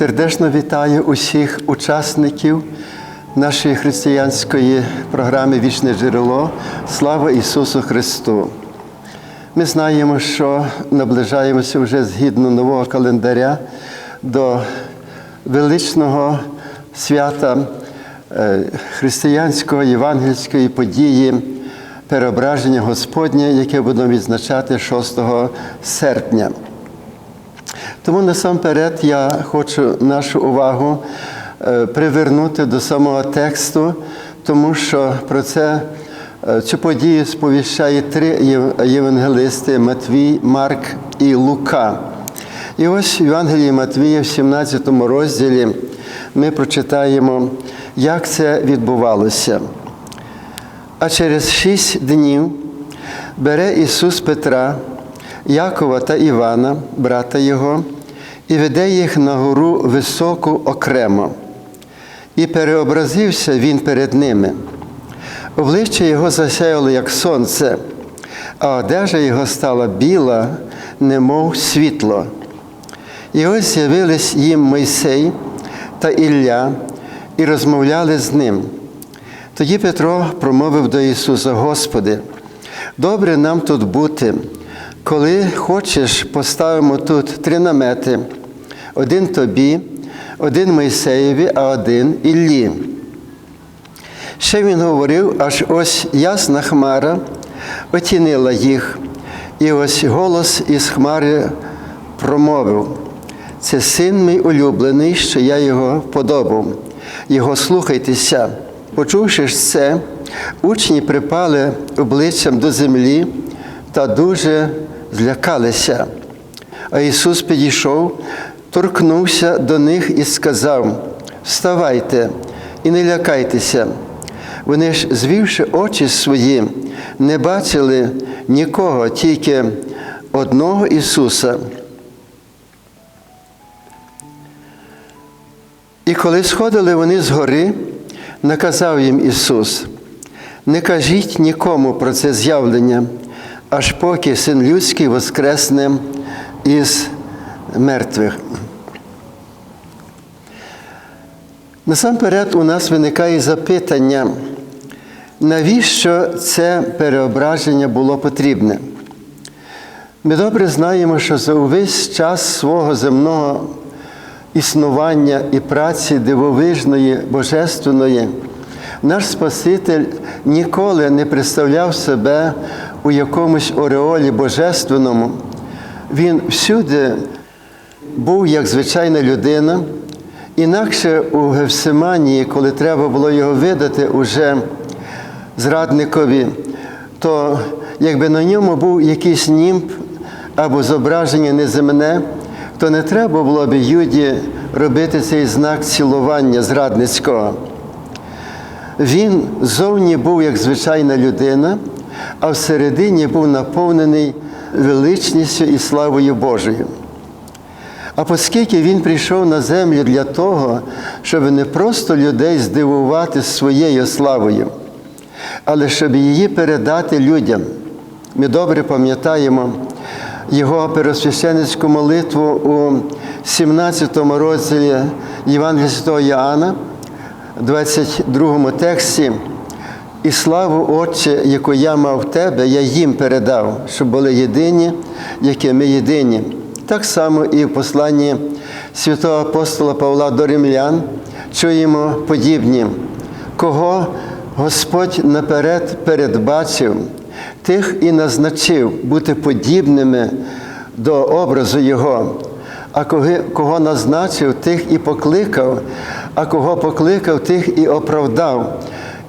Сердечно вітаю усіх учасників нашої християнської програми Вічне джерело. Слава Ісусу Христу! Ми знаємо, що наближаємося вже згідно нового календаря до величного свята е, християнського євангельської події переображення Господнє, яке будемо відзначати 6 серпня. Тому насамперед я хочу нашу увагу е, привернути до самого тексту, тому що про це е, цю подію сповіщає три євангелисти Матвій, Марк і Лука. І ось в Євангелії Матвія, в 17 розділі, ми прочитаємо, як це відбувалося. А через шість днів бере Ісус Петра, Якова та Івана, брата Його, і веде їх на гору високу окремо. І переобразився він перед ними. Обличчя його засяяло, як сонце, а одежа його стала біла, немов світло. І ось з'явились їм Мойсей та Ілля і розмовляли з ним. Тоді Петро промовив до Ісуса: Господи, добре нам тут бути. Коли хочеш, поставимо тут три намети: один тобі, один Мойсеєві, а один Іллі. Ще він говорив, аж ось ясна хмара отінила їх, і ось голос із хмари промовив: це син мій улюблений, що я його вподобав. Його слухайтеся. Почувши ж це, учні припали обличчям до землі та дуже злякалися. А Ісус підійшов, торкнувся до них і сказав: Вставайте і не лякайтеся. Вони ж, звівши очі свої, не бачили нікого, тільки одного Ісуса. І коли сходили вони з гори, наказав їм Ісус: не кажіть нікому про це з'явлення, аж поки син людський воскресне із мертвих. Насамперед у нас виникає запитання, навіщо це переображення було потрібне? Ми добре знаємо, що за увесь час свого земного існування і праці дивовижної, божественної, наш Спаситель ніколи не представляв себе у якомусь ореолі божественному. Він всюди був як звичайна людина, інакше у Гевсиманії, коли треба було його видати уже зрадникові, то якби на ньому був якийсь німб або зображення неземне, то не треба було б Юді робити цей знак цілування зрадницького. Він зовні був як звичайна людина, а всередині був наповнений величністю і славою Божою. А оскільки він прийшов на землю для того, щоб не просто людей здивувати своєю славою, але щоб її передати людям. Ми добре пам'ятаємо його пересвященницьку молитву у 17 розділі Євангелія Святого Іоанна, 22 тексті. І славу Отче, яку я мав в тебе, я їм передав, щоб були єдині, які ми єдині. Так само і в посланні святого апостола Павла до римлян чуємо подібні, кого Господь наперед передбачив, тих і назначив бути подібними до образу Його. А кого- назначив, тих і покликав, а кого покликав, тих і оправдав,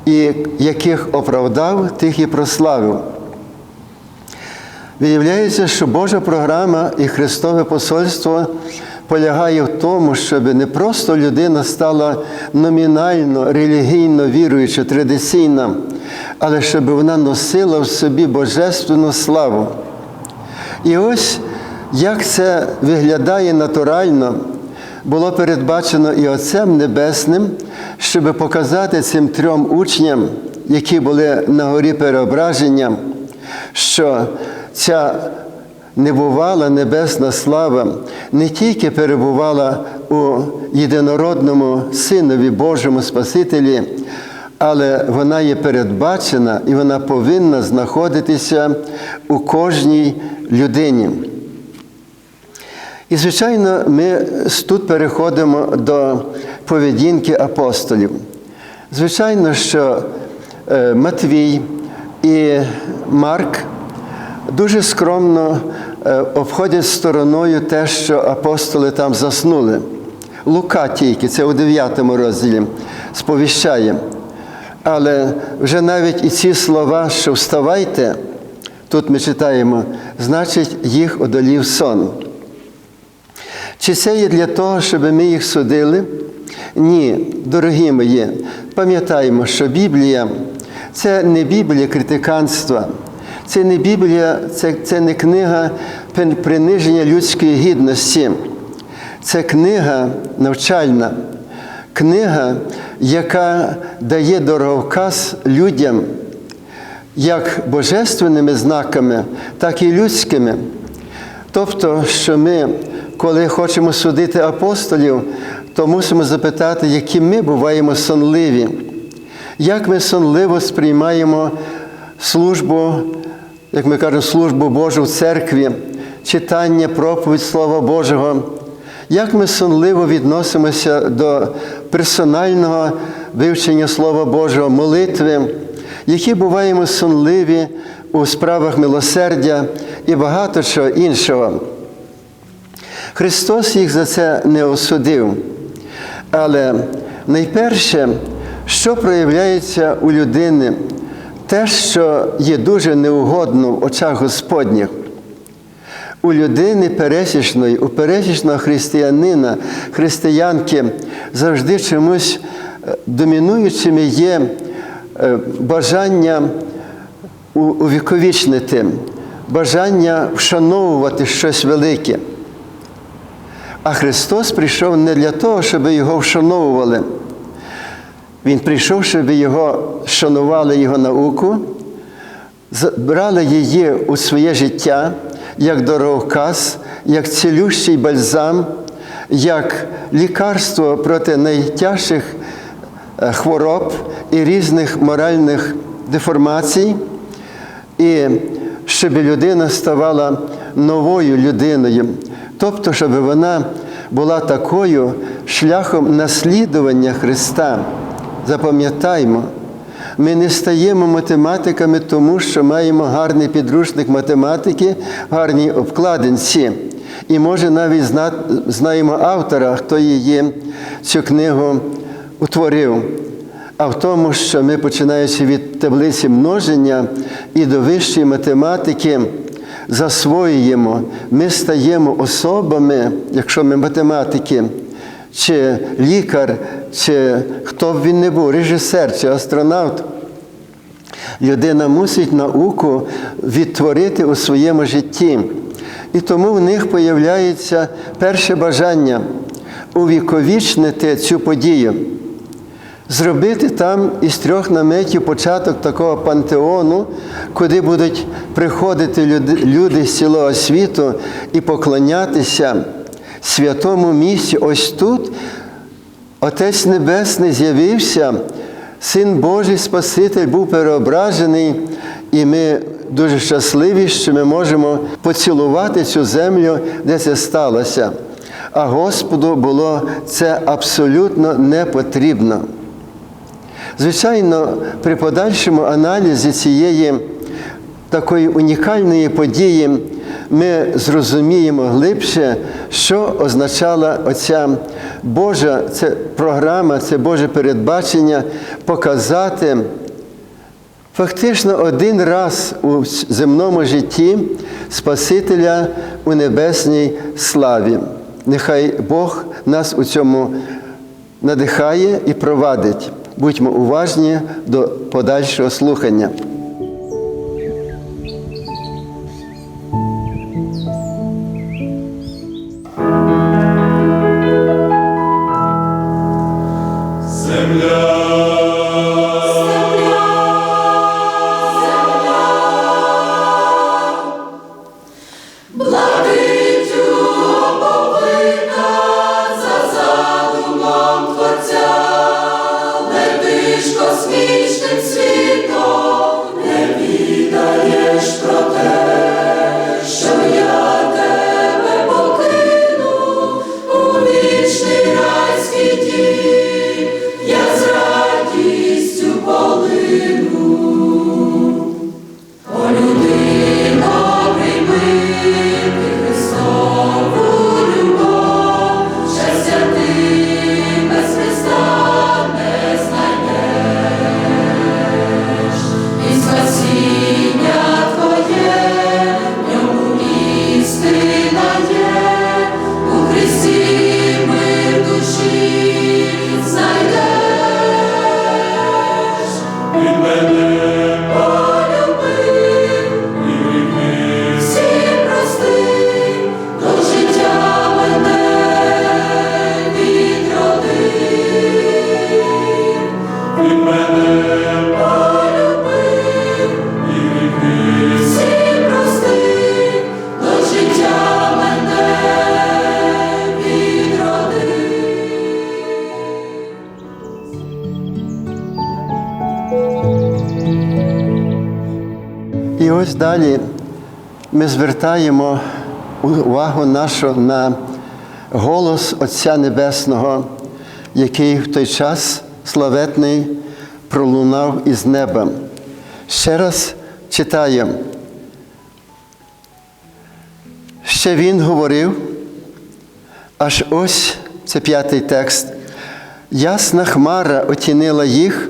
і яких оправдав, тих і прославив. Виявляється, що Божа програма і Христове посольство полягає в тому, щоб не просто людина стала номінально, релігійно віруюча, традиційна, але щоб вона носила в собі божественну славу. І ось як це виглядає натурально, було передбачено і Отцем Небесним, щоб показати цим трьом учням, які були на горі переображення, що ця небувала небесна слава не тільки перебувала у єдинородному Синові Божому Спасителі, але вона є передбачена і вона повинна знаходитися у кожній людині. І, звичайно, ми тут переходимо до поведінки апостолів. Звичайно, що е, Матвій і Марк дуже скромно е, обходять стороною те, що апостоли там заснули. Лука тільки, це у 9 розділі, сповіщає. Але вже навіть і ці слова, що вставайте, тут ми читаємо, значить, їх одолів сон. Чи це є для того, щоб ми їх судили? Ні, дорогі мої, пам'ятаємо, що Біблія це не Біблія критиканства, це не Біблія, це, це не книга приниження людської гідності. Це книга навчальна, книга, яка дає дороговказ людям як божественними знаками, так і людськими. Тобто, що ми, коли хочемо судити апостолів, то мусимо запитати, які ми буваємо сонливі, як ми сонливо сприймаємо службу, як ми кажемо, службу Божу в церкві, читання, проповідь Слова Божого, як ми сонливо відносимося до персонального вивчення Слова Божого, молитви, які буваємо сонливі у справах милосердя і багато чого іншого. Христос їх за це не осудив. Але найперше, що проявляється у людини, те, що є дуже неугодно в очах Господніх. У людини пересічної, у пересічного християнина, християнки завжди чомусь домінуючими є бажання увіковічнити, бажання вшановувати щось велике. А Христос прийшов не для того, щоб його вшановували. Він прийшов, щоб його шанували його науку, брали її у своє життя як дороговказ, як цілющий бальзам, як лікарство проти найтяжчих хвороб і різних моральних деформацій, і щоб людина ставала новою людиною. Тобто, щоб вона була такою шляхом наслідування Христа. Запам'ятаймо, ми не стаємо математиками, тому що маємо гарний підручник математики, в гарній обкладинці. І, може, навіть знаємо автора, хто її цю книгу утворив. А в тому, що ми, починаючи від таблиці множення і до вищої математики, засвоюємо, ми стаємо особами, якщо ми математики, чи лікар, чи хто б він не був, режисер чи астронавт. Людина мусить науку відтворити у своєму житті. І тому в них появляється перше бажання увіковічнити цю подію зробити там із трьох наметів початок такого пантеону, куди будуть приходити люди, з цілого світу і поклонятися святому місці. Ось тут Отець Небесний з'явився, Син Божий Спаситель був переображений, і ми дуже щасливі, що ми можемо поцілувати цю землю, де це сталося. А Господу було це абсолютно не потрібно. Звичайно, при подальшому аналізі цієї такої унікальної події ми зрозуміємо глибше, що означала оця Божа це програма, це Боже передбачення показати фактично один раз у земному житті Спасителя у небесній славі. Нехай Бог нас у цьому надихає і провадить. Будьмо уважні до подальшого слухання. me. Emmanuel. Ми звертаємо увагу нашу на голос Отця Небесного, який в той час славетний пролунав із неба. Ще раз читаємо. Ще він говорив, аж ось це п'ятий текст. Ясна хмара отінила їх,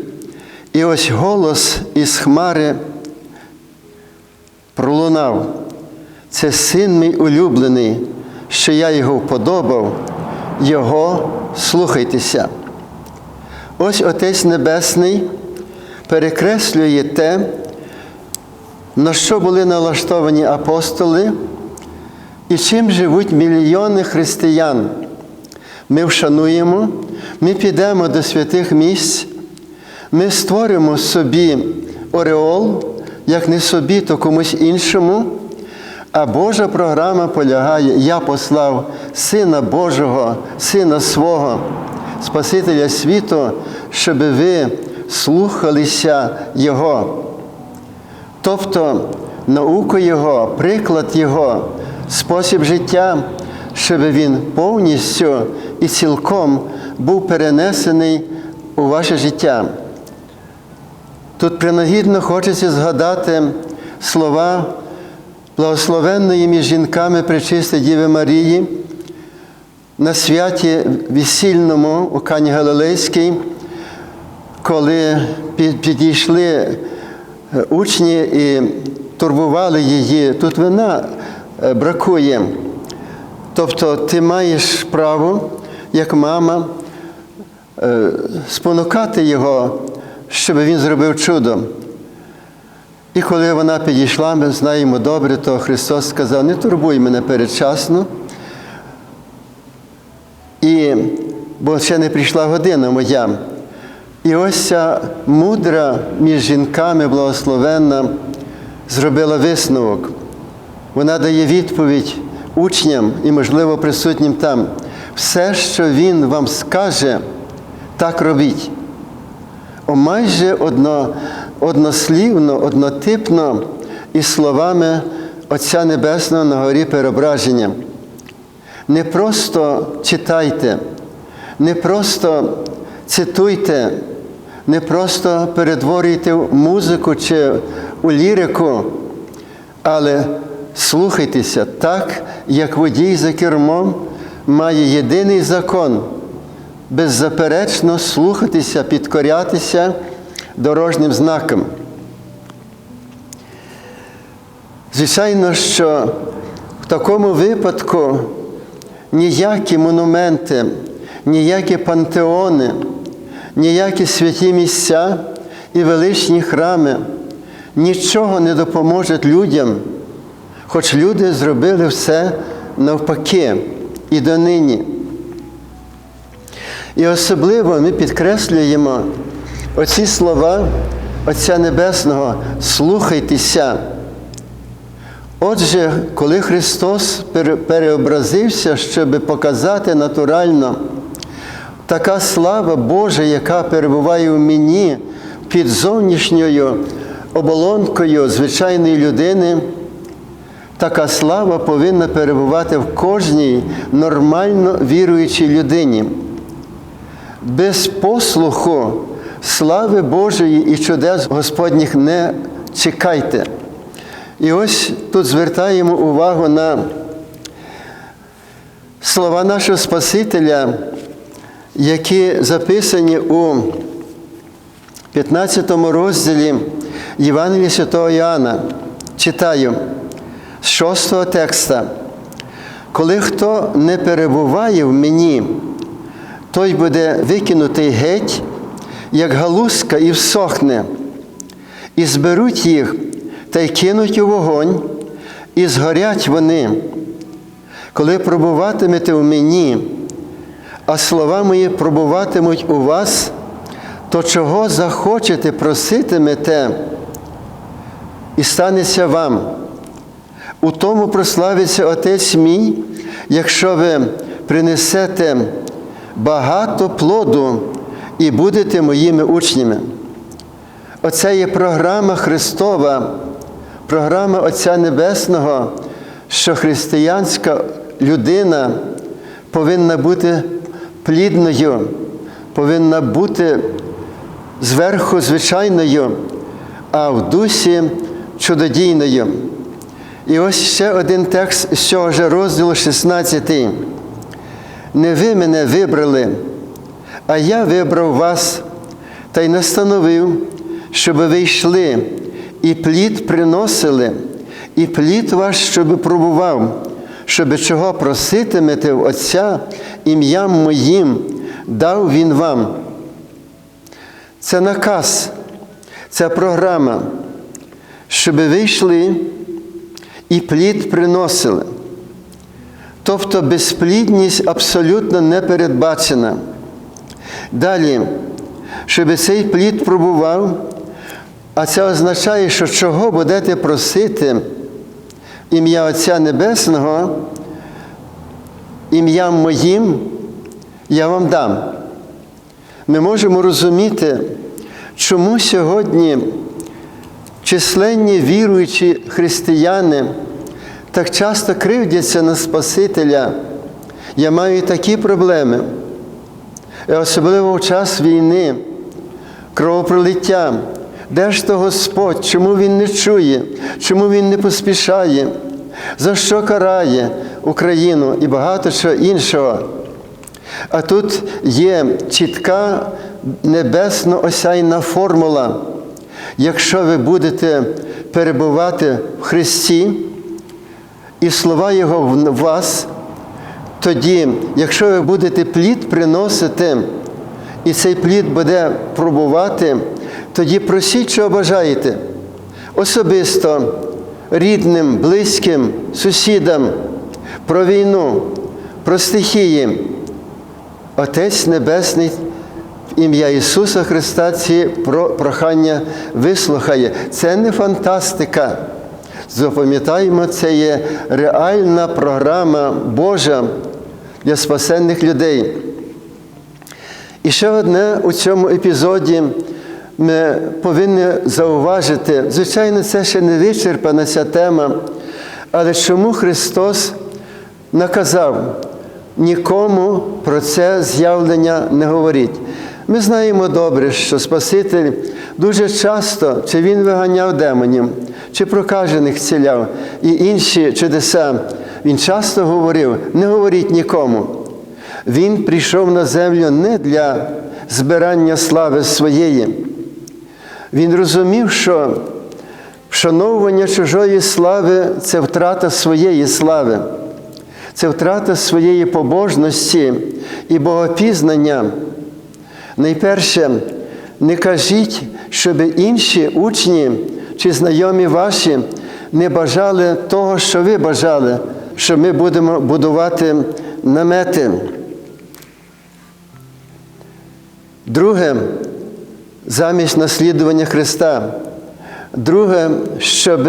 і ось голос із хмари пролунав. Це син мій улюблений, що я його вподобав, його слухайтеся. Ось Отець Небесний перекреслює те, на що були налаштовані апостоли і чим живуть мільйони християн. Ми вшануємо, ми підемо до святих місць, ми створимо собі ореол, як не собі, то комусь іншому. А Божа програма полягає, я послав Сина Божого, Сина свого, Спасителя світу, щоб ви слухалися Його. Тобто науку Його, приклад Його, спосіб життя, щоб він повністю і цілком був перенесений у ваше життя. Тут принагідно хочеться згадати слова благословенної між жінками Пречисти Діви Марії на святі весільному у Кані Галилейській, коли підійшли учні і турбували її, тут вина бракує. Тобто ти маєш право, як мама, спонукати його, щоб він зробив чудо. І коли вона підійшла, ми знаємо добре, то Христос сказав, не турбуй мене передчасно. І, бо ще не прийшла година моя. І ось ця мудра між жінками благословенна зробила висновок. Вона дає відповідь учням і, можливо, присутнім там. Все, що Він вам скаже, так робіть. О, майже одно, однослівно, однотипно із словами Отця Небесного на горі переображення. Не просто читайте, не просто цитуйте, не просто перетворюйте в музику чи у лірику, але слухайтеся так, як водій за кермом має єдиний закон беззаперечно слухатися, підкорятися дорожнім знакам. Звичайно, що в такому випадку ніякі монументи, ніякі пантеони, ніякі святі місця і величні храми нічого не допоможуть людям, хоч люди зробили все навпаки і донині. І особливо ми підкреслюємо оці слова Отця Небесного слухайтеся. Отже, коли Христос переобразився, щоб показати натурально така слава Божа, яка перебуває в мені під зовнішньою оболонкою звичайної людини, така слава повинна перебувати в кожній нормально віруючій людині. Без послуху слави Божої і чудес Господніх не чекайте. І ось тут звертаємо увагу на слова нашого Спасителя, які записані у 15 розділі Євангелія Святого Іоанна. Читаю з 6 текста. Коли хто не перебуває в мені, той буде викинутий геть, як галузка, і всохне, і зберуть їх та й кинуть у вогонь, і згорять вони. Коли пробуватимете в мені, а слова мої пробуватимуть у вас, то чого захочете, проситимете, і станеться вам. У тому прославиться Отець мій, якщо ви принесете багато плоду і будете моїми учнями. Оце є програма Христова програма Отця Небесного, що християнська людина повинна бути плідною, повинна бути зверху звичайною, а в дусі чудодійною. І ось ще один текст з цього ж розділу 16. Не ви мене вибрали, а я вибрав вас та й настановив, щоб ви йшли і плід приносили, і плід ваш, щоб пробував, щоб чого проситимете в Отця ім'ям моїм, дав Він вам. Це наказ, це програма, щоб ви йшли і плід приносили. Тобто безплідність абсолютно не передбачена. Далі, щоб цей плід пробував, а це означає, що чого будете просити ім'я Отця Небесного, ім'ям моїм я вам дам. Ми можемо розуміти, чому сьогодні численні віруючі християни так часто кривдяться на Спасителя. Я маю такі проблеми, особливо в час війни, кровопролиття. Де ж то Господь? Чому Він не чує? Чому Він не поспішає? За що карає Україну і багато чого іншого? А тут є чітка небесно осяйна формула. Якщо ви будете перебувати в Христі, і слова Його в вас, тоді, якщо ви будете плід приносити, і цей плід буде пробувати, тоді просіть, що бажаєте. Особисто, рідним, близьким, сусідам, про війну, про стихії. Отець Небесний в ім'я Ісуса Христа ці прохання вислухає. Це не фантастика. Запам'ятаємо, це є реальна програма Божа для спасенних людей. І ще одне у цьому епізоді ми повинні зауважити, звичайно, це ще не вичерпана ця тема, але чому Христос наказав нікому про це з'явлення не говоріть. Ми знаємо добре, що Спаситель дуже часто, чи Він виганяв демонів, чи прокажених ціляв і інші чудеса, Він часто говорив: не говоріть нікому. Він прийшов на землю не для збирання слави своєї. Він розумів, що вшановування чужої слави це втрата своєї слави, це втрата своєї побожності і богопізнання. Найперше, не кажіть, щоб інші учні чи знайомі ваші не бажали того, що ви бажали, що ми будемо будувати намети. Друге, замість наслідування Христа. Друге, щоб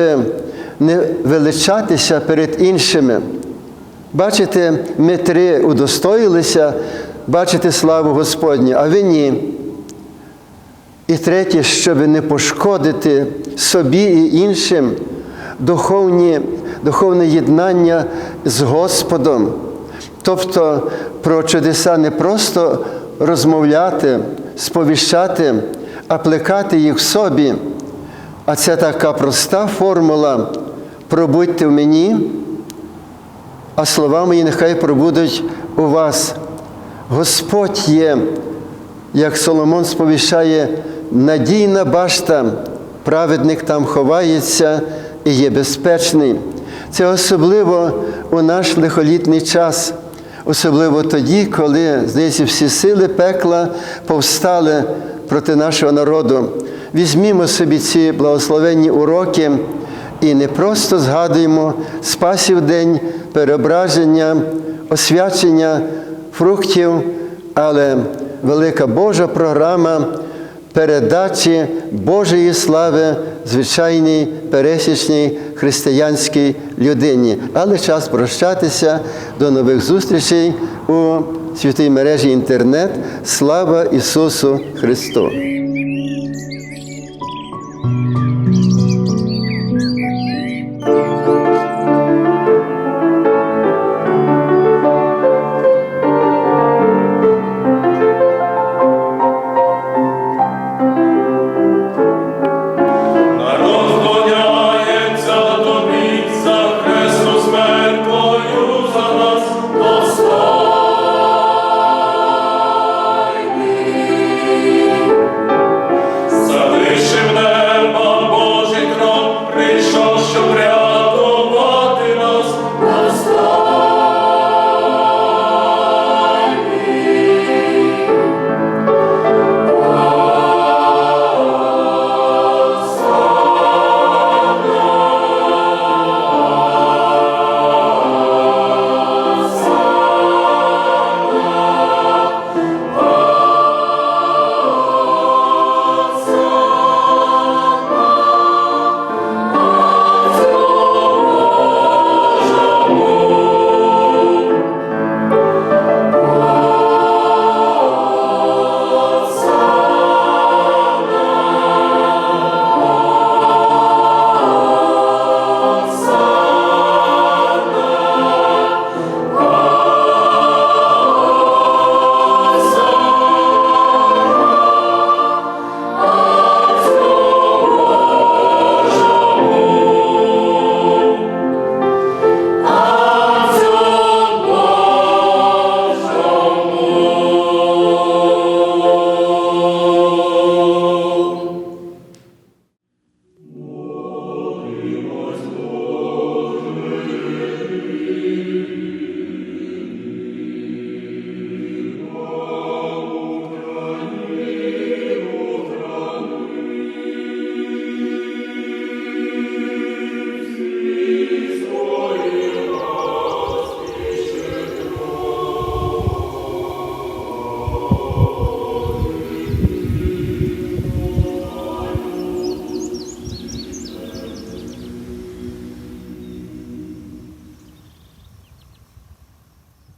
не величатися перед іншими. Бачите, ми три удостоїлися бачити славу Господню, а ви ні. І третє, щоб не пошкодити собі і іншим духовні, духовне єднання з Господом. Тобто про чудеса не просто розмовляти, сповіщати, а плекати їх в собі. А це така проста формула пробудьте в мені, а слова мої нехай пробудуть у вас. Господь є, як Соломон сповіщає, надійна башта, праведник там ховається і є безпечний. Це особливо у наш лихолітний час, особливо тоді, коли, здається, всі сили пекла повстали проти нашого народу. Візьмімо собі ці благословенні уроки і не просто згадуємо спасів день, переображення, освячення фруктів, але велика Божа програма передачі Божої слави звичайній пересічній християнській людині. Але час прощатися до нових зустрічей у святій мережі інтернет. Слава Ісусу Христу!